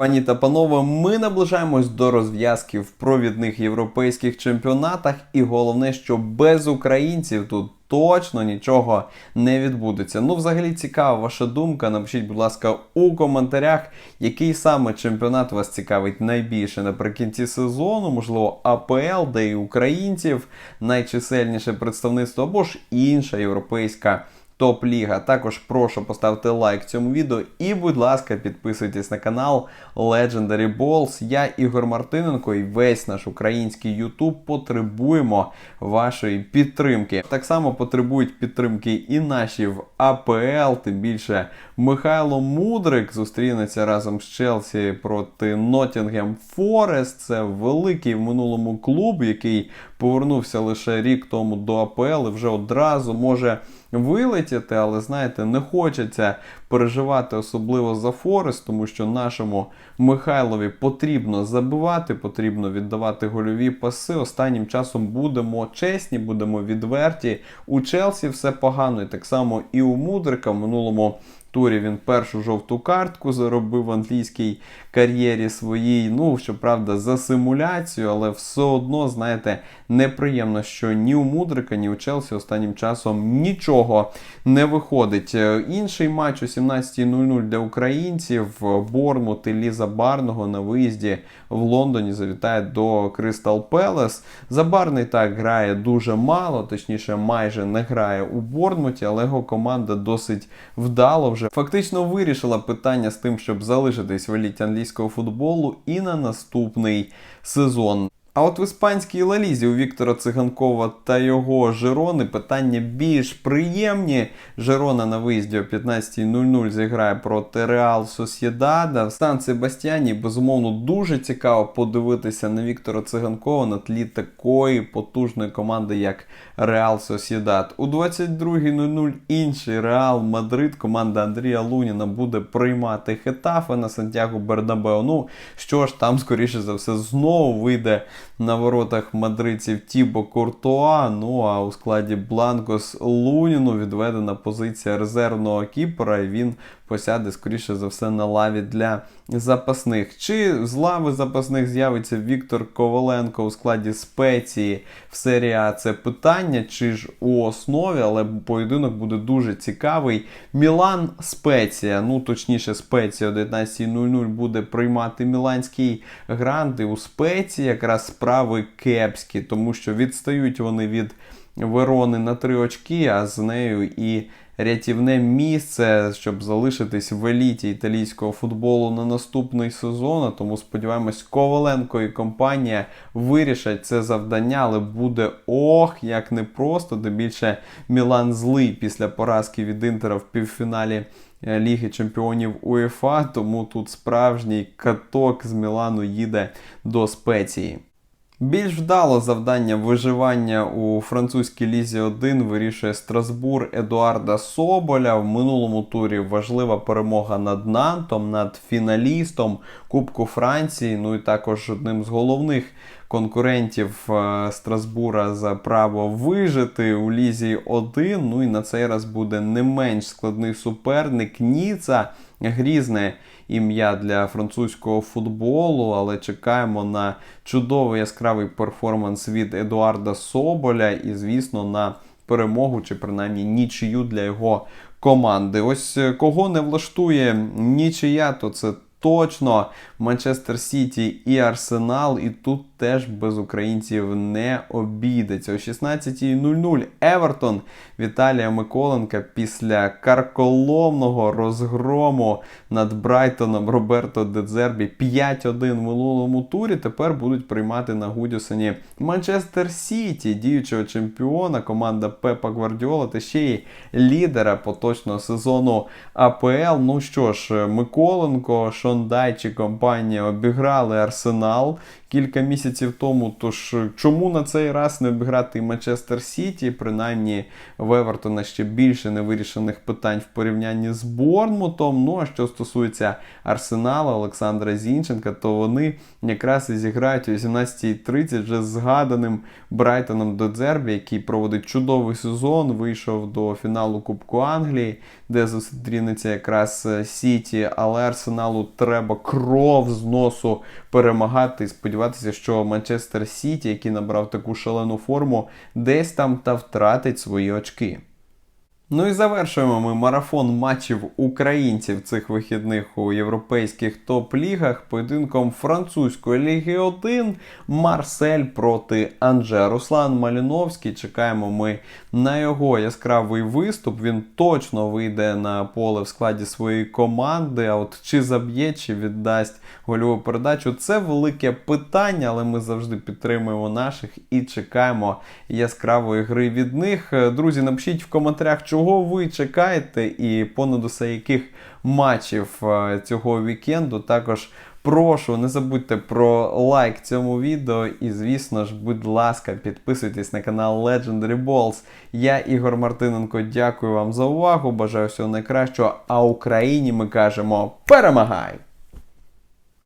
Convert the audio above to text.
Пані та панове, ми наближаємось до розв'язки в провідних європейських чемпіонатах, і головне, що без українців тут точно нічого не відбудеться. Ну, взагалі цікава ваша думка. Напишіть, будь ласка, у коментарях, який саме чемпіонат вас цікавить найбільше наприкінці сезону, можливо, АПЛ, де і українців найчисельніше представництво або ж інша європейська топ-ліга. Також прошу поставити лайк цьому відео і, будь ласка, підписуйтесь на канал Legendary Balls. Я Ігор Мартиненко і весь наш український YouTube потребуємо вашої підтримки. Так само потребують підтримки і наші в АПЛ, тим більше Михайло Мудрик зустрінеться разом з Челсі проти Ноттінгем Форест. Це великий в минулому клуб, який повернувся лише рік тому до АПЛ і вже одразу може вилетіти, але знаєте, не хочеться переживати особливо за Форест, тому що нашому Михайлові потрібно забивати, потрібно віддавати гольові паси. Останнім часом будемо чесні, будемо відверті. У Челсі все погано, і так само і у Мудрика в минулому. Турі він першу жовту картку заробив в англійській кар'єрі своїй. Ну, щоправда, за симуляцію, але все одно, знаєте, неприємно, що ні у Мудрика, ні у Челсі останнім часом нічого не виходить. Е, Інший матч о 17.00 для українців. Бормут і Ліза Барного на виїзді в Лондоні завітає до Кристал Пелес. Забарний так грає дуже мало, точніше, майже не грає у Борнмуті, але його команда досить вдало вже фактично вирішила питання з тим, щоб залишитись в еліті англійського футболу і на наступний сезон. А от в іспанській лалізі у Віктора Циганкова та його Жирони питання більш приємні. Жирона на виїзді о 15.00 зіграє проти Реал Сосєдада. В Сан Себастьяні, безумовно, дуже цікаво подивитися на Віктора Циганкова на тлі такої потужної команди, як Реал Сосєдад. У 22.00 інший Реал Мадрид, команда Андрія Луніна буде приймати Хетафе на Сантьяго Бернабео. Ну що ж, там, скоріше за все, знову вийде на воротах мадридців Тібо Куртуа. Ну а у складі Бланкос Луніну відведена позиція резервного кіпера, і він посяде, скоріше за все, на лаві для запасних. Чи з лави запасних з'явиться Віктор Коваленко у складі спеції в серії А? Це питання, чи ж у основі, але поєдинок буде дуже цікавий. Мілан спеція, ну точніше, спеція о 19.00 буде приймати Міланський грант. І у спеції якраз справи кепські, тому що відстають вони від Верони на три очки, а з нею і рятівне місце, щоб залишитись в еліті італійського футболу на наступний сезон. Тому сподіваємось, Коваленко і компанія вирішать це завдання, але буде ох, як непросто, де більше Мілан злий після поразки від Інтера в півфіналі. е, Ліги Чемпіонів УЄФА, тому тут справжній каток з Мілану їде до спеції. Більш вдало завдання виживання у французькій лізі 1 вирішує Страсбур Едуарда Соболя. В минулому турі важлива перемога над Нантом, над фіналістом Кубку Франції. Ну і також одним з головних конкурентів е, Страсбура за право вижити у лізі 1. Ну і на цей раз буде не менш складний суперник Ніца. Грізне ім'я для французького футболу, але чекаємо на чудовий яскравий перформанс від Едуарда Соболя і, звісно, на перемогу чи принаймні нічию для його команди. Ось е, кого не влаштує нічия, то це точно Манчестер Сіті і Арсенал, і тут теж без українців не обійдеться. О 16.00 Евертон Віталія Миколенка після карколомного розгрому над Брайтоном Роберто Дедзербі 5-1 в минулому турі. Тепер будуть приймати на Гудюсені Манчестер Сіті, діючого чемпіона, команда Пепа Гвардіола та ще й лідера поточного сезону АПЛ. Ну що ж, Миколенко, Шондайчі компанія обіграли Арсенал кілька місяців місяців тому. Тож е, чому на цей раз не обіграти Манчестер Сіті? Принаймні в Евертона ще більше невирішених питань в порівнянні з Борнмутом. Ну а що стосується Арсенала Олександра Зінченка, то вони якраз і зіграють о 18.30 вже з згаданим Брайтоном до Дзербі, який проводить чудовий сезон. Вийшов до фіналу Кубку Англії, де зустрінеться якраз е, Сіті, але Арсеналу треба кров з носу перемагати і сподіватися, що Манчестер Сіті, який набрав таку шалену форму, десь там та втратить свої очки. Ну і завершуємо ми марафон матчів українців цих вихідних у європейських топ-лігах поєдинком французької ліги 1 Марсель проти Анже. Руслан Маліновський. Чекаємо ми на його яскравий виступ. Він точно вийде на поле в складі своєї команди. А от чи заб'є, чи віддасть гольову передачу, це велике питання, але ми завжди підтримуємо наших і чекаємо яскравої гри від них. Друзі, напишіть в коментарях, чого ви чекаєте, і понад усе яких матчів е, цього вікенду. Також прошу, не забудьте про лайк цьому відео. І, звісно ж, будь ласка, підписуйтесь на канал Legendary Balls. Я Ігор Мартиненко. Дякую вам за увагу. Бажаю всього найкращого. А Україні ми кажемо перемагай!